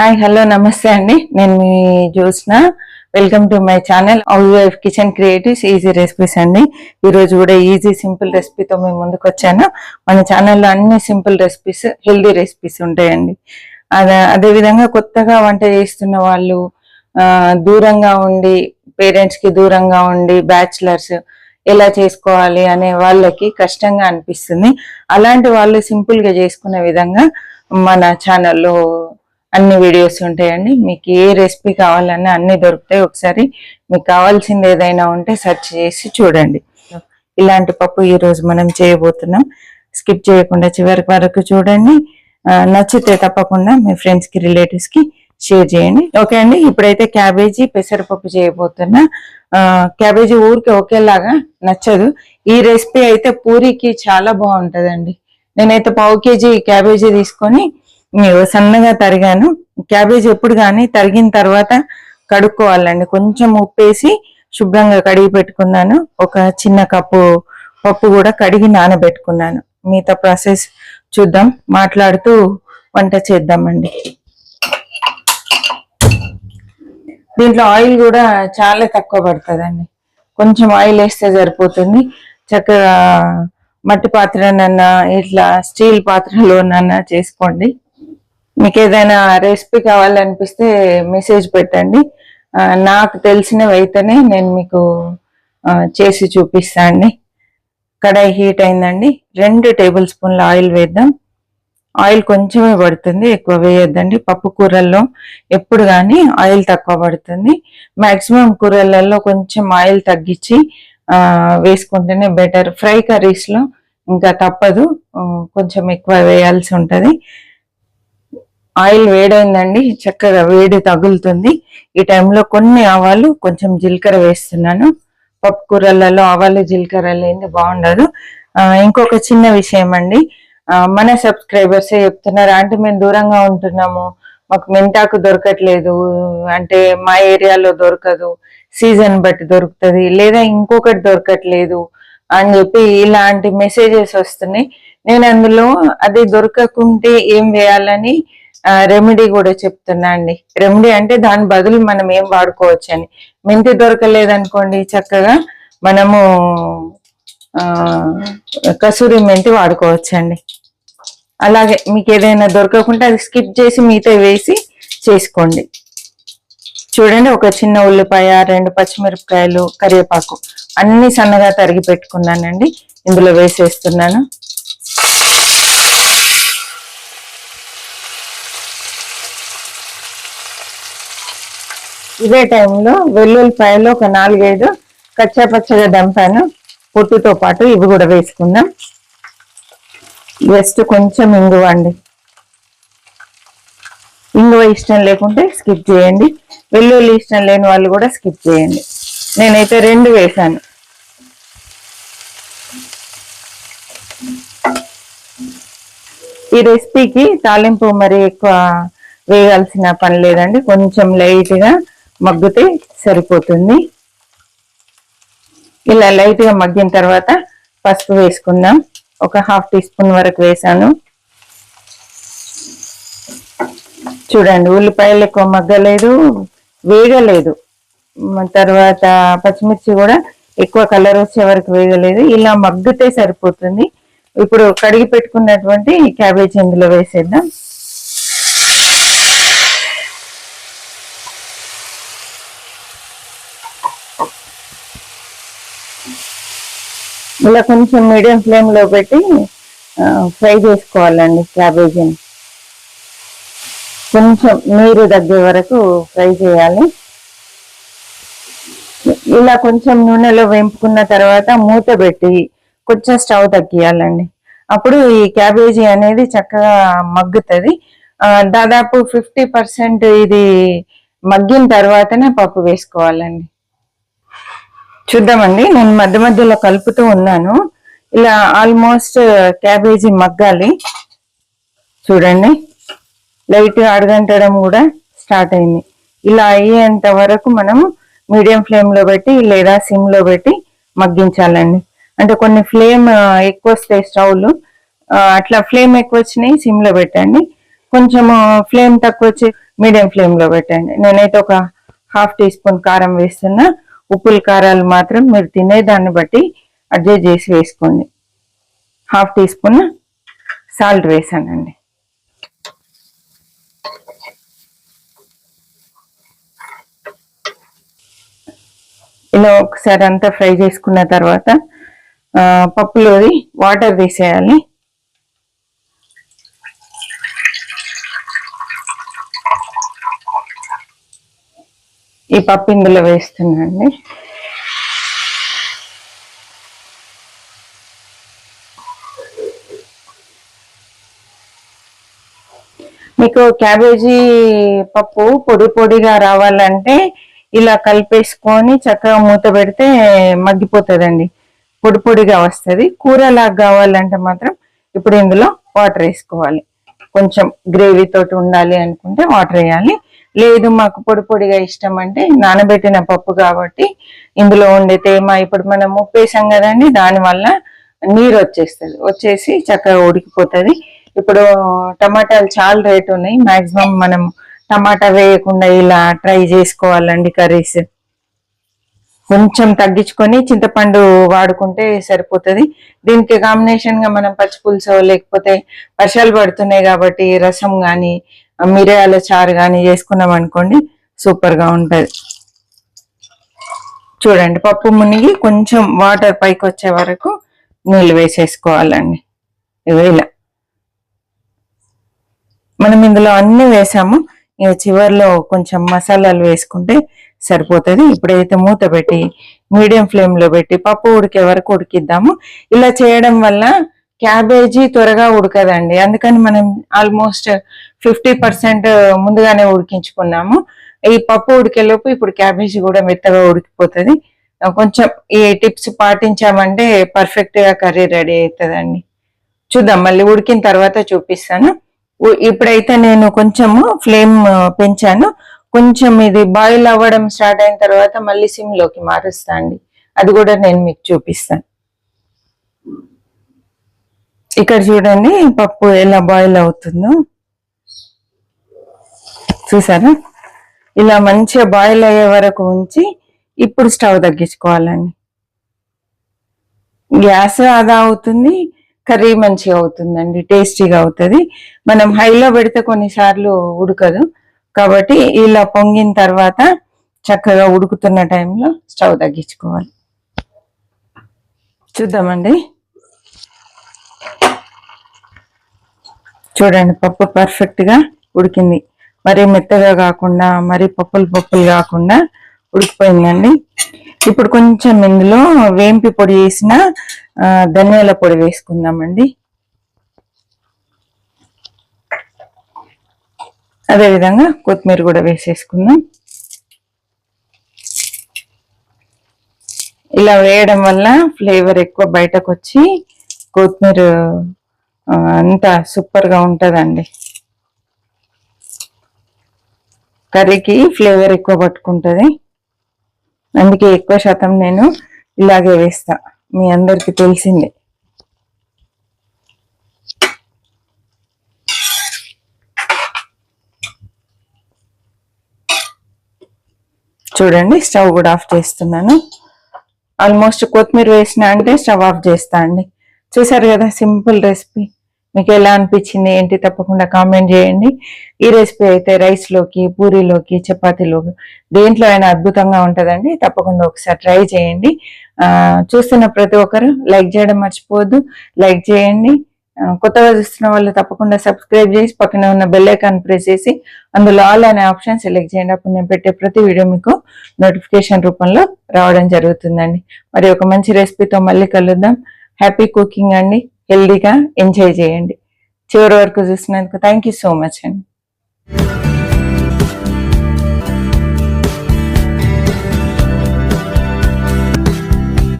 Hi hello నమస్తే అండి. నేను మీ Jyotsna. Welcome to my channel house wife kitchen creatives easy recipes అండి. ఈరోజు కూడా ఈజీ సింపుల్ రెసిపీతో మేము ముందుకు వచ్చాను. మన ఛానల్లో అన్ని సింపుల్ రెసిపీస్ హెల్దీ రెసిపీస్ ఉంటాయండి. అదే అదే విధంగా కొత్తగా వంట చేస్తున్న వాళ్ళు దూరంగా ఉండి పేరెంట్స్కి దూరంగా ఉండి బ్యాచిలర్స్ ఎలా చేసుకోవాలి అనే వాళ్ళకి కష్టంగా అనిపిస్తుంది. అలాంటి వాళ్ళు సింపుల్గా చేసుకునే విధంగా మన ఛానల్లో అన్ని వీడియోస్ ఉంటాయండి. మీకు ఏ రెసిపీ కావాలన్నా అన్ని దొరుకుతాయి. ఒకసారి మీకు కావాల్సింది ఏదైనా ఉంటే సెర్చ్ చేసి చూడండి. ఇలాంటి పప్పు ఈరోజు మనం చేయబోతున్నాం. స్కిప్ చేయకుండా చివరి వరకు చూడండి. నచ్చితే తప్పకుండా మీ ఫ్రెండ్స్కి రిలేటివ్స్కి షేర్ చేయండి. ఓకే అండి. ఇప్పుడైతే క్యాబేజీ పెసరపప్పు చేయబోతున్నా. క్యాబేజీ ఊరికి ఒకేలాగా నచ్చదు. ఈ రెసిపీ అయితే పూరికి చాలా బాగుంటుందండి. నేనైతే పావు కేజీ క్యాబేజీ తీసుకొని సన్నగా తరిగాను. క్యాబేజీ ఎప్పుడు కానీ తరిగిన తర్వాత కడుక్కోవాలండి. కొంచెం ఉప్పేసి శుభ్రంగా కడిగి పెట్టుకున్నాను. ఒక చిన్న కప్పు పప్పు కూడా కడిగి నానబెట్టుకున్నాను. మిగతా ప్రాసెస్ చూద్దాం. మాట్లాడుతూ వంట చేద్దామండి. దీంట్లో ఆయిల్ కూడా చాలా తక్కువ పడుతుందండి. కొంచెం ఆయిల్ వేస్తే సరిపోతుంది. చక్కగా మట్టి పాత్రనన్నా ఇట్లా స్టీల్ పాత్రలోనన్నా చేసుకోండి. మీకు ఏదైనా రెసిపీ కావాలనిపిస్తే మెసేజ్ పెట్టండి. నాకు తెలిసినవి అయితేనే నేను మీకు చేసి చేసి చూపిస్తాను కడాయి హీట్ అయిందండి. రెండు టేబుల్ స్పూన్ల ఆయిల్ వేద్దాం. ఆయిల్ కొంచెమే పడుతుంది ఎక్కువ వేయొద్దండి. పప్పు కూరల్లో ఎప్పుడు కానీ ఆయిల్ తక్కువ పడుతుంది. మ్యాక్సిమం కూరలలో కొంచెం ఆయిల్ తగ్గించి వేసుకుంటేనే బెటర్ ఫ్రై కర్రీస్లో ఇంకా తప్పదు. కొంచెం ఎక్కువ వేయాల్సి ఉంటుంది. ఆయిల్ వేడైందండి చక్కగా వేడి తగులుతుంది. ఈ టైంలో కొన్ని ఆవాలు కొంచెం జీలకర్ర వేస్తున్నాను. పప్పు కూరలలో ఆవాలు జీలకర్ర లేని బాగుండదు. ఇంకొక చిన్న విషయం అండి. మన సబ్స్క్రైబర్స్ చెప్తున్నారు అంటే మేము దూరంగా ఉంటున్నాము మాకు మెంతాకు దొరకట్లేదు అంటే మా ఏరియాలో దొరకదు సీజన్ బట్టి దొరుకుతుంది లేదా ఇంకొకటి దొరకట్లేదు అని చెప్పి ఇలాంటి మెసేజెస్ వస్తున్నాయి. నేను అందులో అది దొరకకుంటే ఏం వేయాలని రెమెడీ కూడా చెప్తున్నా అండి. రెమెడీ అంటే దాని బదులు మనం ఏం వాడుకోవచ్చు అని. మెంతి దొరకలేదనుకోండి చక్కగా మనము కసూరి మెంతి వాడుకోవచ్చు అండి. అలాగే మీకు ఏదైనా దొరకకుంటే అది స్కిప్ చేసి మిగతా వేసి చేసుకోండి. చూడండి ఒక చిన్న ఉల్లిపాయ రెండు పచ్చిమిరపకాయలు కరివేపాకు అన్ని సన్నగా తరిగి పెట్టుకున్నానండి. ఇందులో వేసేస్తున్నాను. ఇదే టైంలో వెల్లుల్లిపాయలు ఒక నాలుగైదు కచ్చా పచ్చగా దంపాను. పొట్టుతో పాటు ఇవి కూడా వేసుకుందాం. జస్ట్ కొంచెం ఇంగువ అండి. ఇంగువ ఇష్టం లేకుంటే స్కిప్ చేయండి. వెల్లుల్లి ఇష్టం లేని వాళ్ళు కూడా స్కిప్ చేయండి. నేనైతే రెండు వేసాను. ఈ రెసిపీకి తాలింపు మరి ఎక్కువ వేయాల్సిన పని లేదండి. కొంచెం లైట్గా మగ్గితే సరిపోతుంది. ఇలా లైట్గా మగ్గిన తర్వాత పసుపు వేసుకుందాం. ఒక హాఫ్ టీ స్పూన్ వరకు వేసాను. చూడండి ఉల్లిపాయలు ఎక్కువ మగ్గలేదు వేగలేదు. తర్వాత పచ్చిమిర్చి కూడా ఎక్కువ కలర్ వచ్చే వరకు వేగలేదు. ఇలా మగ్గితే సరిపోతుంది. ఇప్పుడు కడిగి పెట్టుకున్నటువంటి క్యాబేజ్ ఇందులో వేసేద్దాం. ఇలా కొంచెం మీడియం ఫ్లేమ్లో పెట్టి ఫ్రై చేసుకోవాలండి క్యాబేజీని. కొంచెం నీరు తగ్గే వరకు ఫ్రై చేయాలి. ఇలా కొంచెం నూనెలో వేంపుకున్న తర్వాత మూత పెట్టి కొంచెం స్టవ్ తగ్గియాలండి. అప్పుడు ఈ క్యాబేజీ అనేది చక్కగా మగ్గుతుంది. దాదాపు ఫిఫ్టీ పర్సెంట్ ఇది మగ్గిన తర్వాతనే పప్పు వేసుకోవాలండి. చూద్దామండి. నేను మధ్య మధ్యలో కలుపుతూ ఉన్నాను. ఇలా ఆల్మోస్ట్ క్యాబేజీ మగ్గాలి. చూడండి. లైట్ అడగంటడం కూడా స్టార్ట్ అయింది. ఇలా అయ్యేంత వరకు మనం మీడియం ఫ్లేమ్లో పెట్టి లేదా సిమ్లో పెట్టి మగ్గించాలండి. అంటే కొన్ని ఫ్లేమ్ ఎక్కువ వస్తాయి స్టవ్లు. అట్లా ఫ్లేమ్ ఎక్కువ వచ్చినాయి సిమ్లో పెట్టండి. కొంచెము ఫ్లేమ్ తక్కువ వచ్చి మీడియం ఫ్లేమ్లో పెట్టండి. నేనైతే ఒక హాఫ్ టీ స్పూన్ కారం వేస్తున్నా. ఉప్పుల కారాలు మాత్రం మీరు తినేదాన్ని బట్టి అడ్జస్ట్ చేసి వేసుకోండి. హాఫ్ టీ స్పూన్ సాల్ట్ వేసానండి. ఇలా ఒకసారి అంతా ఫ్రై చేసుకున్న తర్వాత పప్పులోది వాటర్ తీసేయాలి ఈ పప్పు ఇందులో వేస్తున్నాండి మీకు క్యాబేజీ పప్పు పొడి పొడిగా రావాలంటే ఇలా కలిపేసుకొని చక్కగా మూత పెడితే మగ్గిపోతుందండి. పొడి పొడిగా వస్తుంది. కూరలాగా కావాలంటే మాత్రం ఇప్పుడు ఇందులో వాటర్ వేసుకోవాలి. కొంచెం గ్రేవీ తోటి ఉండాలి అనుకుంటే వాటర్ వేయాలి. లేదు మాకు పొడి పొడిగా ఇష్టం అంటే నానబెట్టిన పప్పు కాబట్టి ఇందులో ఉండే తేమ ఇప్పుడు మనం ఉప్పు వేసాం కదండి దానివల్ల నీరు వచ్చేస్తుంది. వచ్చేసి చక్కగా ఉడికిపోతుంది. ఇప్పుడు టమాటాలు చాలా రేటు ఉన్నాయి. మాక్సిమం మనం టమాటా వేయకుండా ఇలా ట్రై చేసుకోవాలండి కర్రీస్. కొంచెం తగ్గించుకొని చింతపండు వాడుకుంటే సరిపోతుంది. దీనికి కాంబినేషన్గా మనం పచ్చి పులుసు లేకపోతే వర్షాలు పడుతున్నాయి కాబట్టి రసం కానీ మిరియాల చారు కానీ చేసుకున్నాం అనుకోండి సూపర్గా ఉంటది. చూడండి పప్పు మునిగి కొంచెం వాటర్ పైకి వచ్చే వరకు నీళ్ళు వేసేసుకోవాలండి. ఇలా. మనం ఇందులో అన్ని వేసాము. ఇక చివర్లో కొంచెం మసాలాలు వేసుకుంటే సరిపోతుంది. ఇప్పుడైతే మూత పెట్టి మీడియం ఫ్లేమ్లో పెట్టి పప్పు ఉడికే వరకు ఉడికిద్దాము. ఇలా చేయడం వల్ల క్యాబేజీ త్వరగా ఉడకదండి. అందుకని మనం ఆల్మోస్ట్ ఫిఫ్టీ పర్సెంట్ ముందుగానే ఉడికించుకున్నాము. ఈ పప్పు ఉడికేలోపు ఇప్పుడు క్యాబేజీ కూడా మెత్తగా ఉడికిపోతుంది. కొంచెం ఈ టిప్స్ పాటించామంటే పర్ఫెక్ట్గా కర్రీ రెడీ అవుతుందండి చూద్దాం మళ్ళీ ఉడికిన తర్వాత చూపిస్తాను. ఇప్పుడైతే నేను కొంచెము ఫ్లేమ్ పెంచాను. కొంచెం ఇది బాయిల్ అవ్వడం స్టార్ట్ అయిన తర్వాత మళ్ళీ సిమ్లోకి మారుస్తా అండి. అది కూడా నేను మీకు చూపిస్తాను. ఇక్కడ చూడండి పప్పు ఎలా బాయిల్ అవుతుందో. చూసారా? ఇలా మంచిగా బాయిల్ అయ్యే వరకు ఉంచి ఇప్పుడు స్టవ్ తగ్గించుకోవాలండి. గ్యాస్ ఆదా అవుతుంది కర్రీ మంచిగా అవుతుందండి టేస్టీగా అవుతుంది. మనం హైలో పెడితే కొన్నిసార్లు ఉడకదు. కాబట్టి ఇలా పొంగిన తర్వాత చక్కగా ఉడుకుతున్న టైంలో స్టవ్ తగ్గించుకోవాలి. చూద్దామండి. చూడండి పప్పు పర్ఫెక్ట్గా ఉడికింది. మరి మెత్తగా కాకుండా మరి పప్పులు పప్పులు కాకుండా ఉడికిపోయిందండి. ఇప్పుడు కొంచెం ఇందులో వేంపి పొడి వేసిన ధనియాల పొడి వేసుకుందామండి. అదేవిధంగా కొత్తిమీర కూడా వేసేసుకుందాం. ఇలా వేయడం వల్ల ఫ్లేవర్ ఎక్కువ బయటకు వచ్చి కొత్తిమీర అంతా సూపర్గా ఉంటుందండి. కర్రీకి ఫ్లేవర్ ఎక్కువ పట్టుకుంటుంది. అందుకే ఎక్కువ శాతం నేను ఇలాగే వేస్తా. మీ అందరికి తెలిసిందే. చూడండి స్టవ్ కూడా ఆఫ్ చేస్తున్నాను. ఆల్మోస్ట్ కొత్తిమీర వేసిన అంటే స్టవ్ ఆఫ్ చేస్తా అండి. చూసారు కదా సింపుల్ రెసిపీ. మీకు ఎలా అనిపించింది ఏంటి? తప్పకుండా కామెంట్ చేయండి. ఈ రెసిపీ అయితే రైస్లోకి పూరీలోకి చపాతీలోకి దేంట్లో అయినా అద్భుతంగా ఉంటుందండి. తప్పకుండా ఒకసారి ట్రై చేయండి. చూస్తున్న ప్రతి ఒక్కరు లైక్ చేయడం మర్చిపోవద్దు. లైక్ చేయండి. కొత్తగా చూస్తున్న వాళ్ళు తప్పకుండా సబ్స్క్రైబ్ చేసి పక్కన ఉన్న బెల్ ఐకాన్ ప్రెస్ చేసి అందులో ఆల్ అనే ఆప్షన్ సెలెక్ట్ చేయండి. అప్పుడు నేను పెట్టే ప్రతి వీడియో మీకు నోటిఫికేషన్ రూపంలో రావడం జరుగుతుందండి. మరి ఒక మంచి రెసిపీతో మళ్ళీ కలుద్దాం. హ్యాపీ కుకింగ్ అండి. హెల్దీగా ఎంజాయ్ చేయండి. చివరి వరకు చూసినందుకు థ్యాంక్ యూ సో మచ్ అండి.